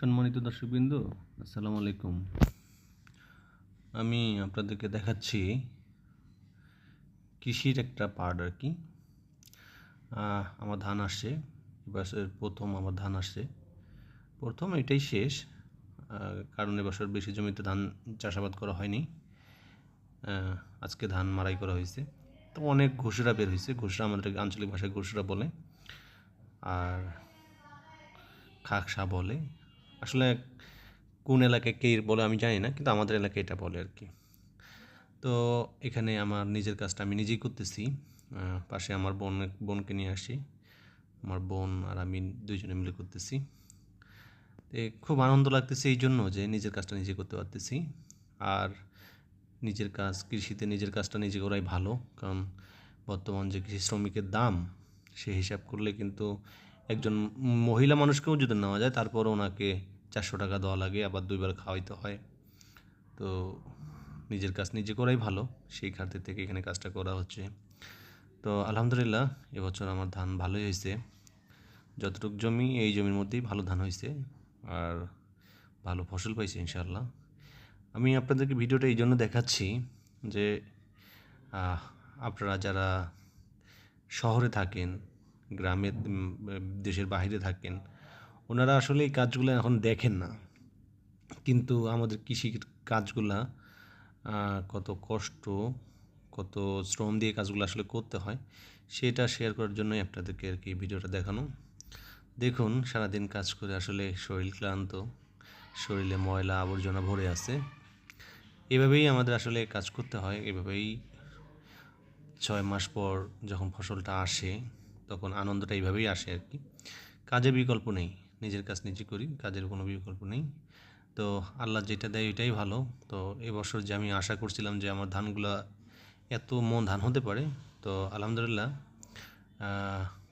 সম্মানিত দর্শকবৃন্দ, আসসালামু আলাইকুম। আমি আপনাদেরকে দেখাচ্ছি কৃষির একটা পার্ট আর কি। আমার ধান আসছে এবছর প্রথম আমার ধান আসছে। প্রথম এটাই শেষ কারণ এবছর বেশি জমিতে ধান চাষাবাদ করা হয়নি। আজকে ধান মারাই করা হয়েছে। তো অনেক ঘুষরা বের হয়েছে ঘুষরা আমাদের আঞ্চলিক ভাষায় ঘুষরা বলে। আর খাকসা বলে আসলে কোন এলাকায় কে বলে আমি জানি না, কিন্তু আমাদের এলাকায় এটা বলে আর কি। তো এখানে আমার নিজের কাজটা আমি নিজেই করতেছি। পাশে আমার বোন, বোনকে নিয়ে আসি। আমার বোন আর আমি দুইজনে মিলে করতেছি। খুব আনন্দ লাগতেছে এই জন্য যে নিজের কাজটা নিজে করতে পারতেছি। আর নিজের কাজ, কৃষিতে নিজের কাজটা নিজে করাই ভালো। কারণ বর্তমান যে কৃষি শ্রমিকের দাম, সে হিসাব করলে কিন্তু একজন মহিলা মানুষকেও যদি নেওয়া যায় তারপর ওনাকে চারশো টাকা দেওয়া লাগে, আবার দুইবার খাওয়াইতে হয়। তো নিজের কাজ নিজে করাই ভালো, সেই খাতের থেকে এখানে কাজটা করা হচ্ছে। তো আলহামদুলিল্লাহ, এবছর আমার ধান ভালোই হয়েছে। যতটুকু জমি, এই জমির মধ্যেই ভালো ধান হয়েছে। আর ভালো ফসল পাইছে ইনশাল্লাহ আমি আপনাদেরকে ভিডিওটা এই জন্য দেখাচ্ছি যে আপনারা যারা শহরে থাকেন গ্রামের দেশের বাইরে থাকেন, ওনারা আসলে এই কাজগুলো এখন দেখেন না। কিন্তু আমাদের কৃষি কাজগুলা কত কষ্ট, কত শ্রম দিয়ে কাজগুলো আসলে করতে হয়, সেটা শেয়ার করার জন্যই আপনাদেরকে আর কি ভিডিওটা দেখানো। দেখুন, সারাদিন কাজ করে আসলে শরীর ক্লান্ত, শরীরে ময়লা আবর্জনা ভরে আছে। এভাবেই আমাদের আসলে কাজ করতে হয়, এভাবেই ছয় মাস পর যখন ফসলটা আসে তখন আনন্দটা এইভাবেই আসে আর কি। কাজের বিকল্প নেই, নিজের কাজ নিজে করি, কাজের কোনো বিকল্প নেই। তো আল্লাহ যেটা দেয় এটাই ভালো। তো এবছর যে আমি আশা করছিলাম যে আমার ধানগুলা এত মন ধান হতে পারে, তো আলহামদুলিল্লাহ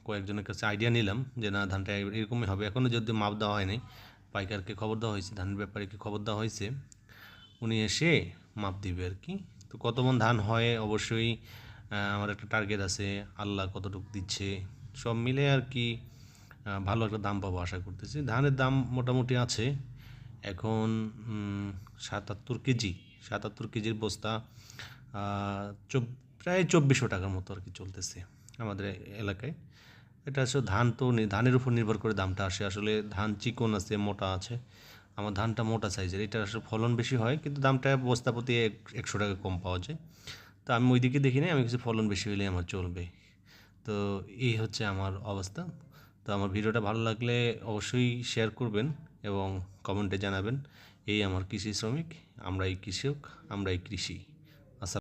কয়েকজনের কাছে আইডিয়া নিলাম যে না, ধানটা এরকমই হবে। এখনও যদি মাপ দেওয়া হয়নি, পাইকারকে খবর দেওয়া হয়েছে, ধানের ব্যাপারীকে খবর দেওয়া হয়েছে, উনি এসে মাপ দিবে আর কি। তো কত মন ধান হয়, অবশ্যই আমার একটা টার্গেট আছে, আল্লাহ কতটুকু দিচ্ছে, সব মিলে আর কি ভালো একটা দাম পাবো আশা করতেছি। ধানের দাম মোটামুটি আছে, এখন সাতাত্তর কেজি, সাতাত্তর কেজির বস্তা প্রায় চব্বিশশো টাকার মতো আর কি চলতেছে আমাদের এলাকায়। এটা আসলে ধান তো ধানের উপর নির্ভর করে দামটা আসে। আসলে ধান চিকন আছে, মোটা আছে, আমার ধানটা মোটা সাইজের এটা আসলে ফলন বেশি হয়, কিন্তু দামটা বস্তা প্রতি এক- একশো টাকা কম পাওয়া যায়। তো আমি ওই দিকে দেখি নাই, আমি কিছু ফলন বেশি হলে আমার চলবে। তো এই হচ্ছে আমার অবস্থা। তো আমার ভিডিওটা ভালো লাগলে অবশ্যই শেয়ার করবেন এবং কমেন্টে জানাবেন, এই আমার কৃষি শ্রমিক, আমরাই কৃষক, আমরাই কৃষি।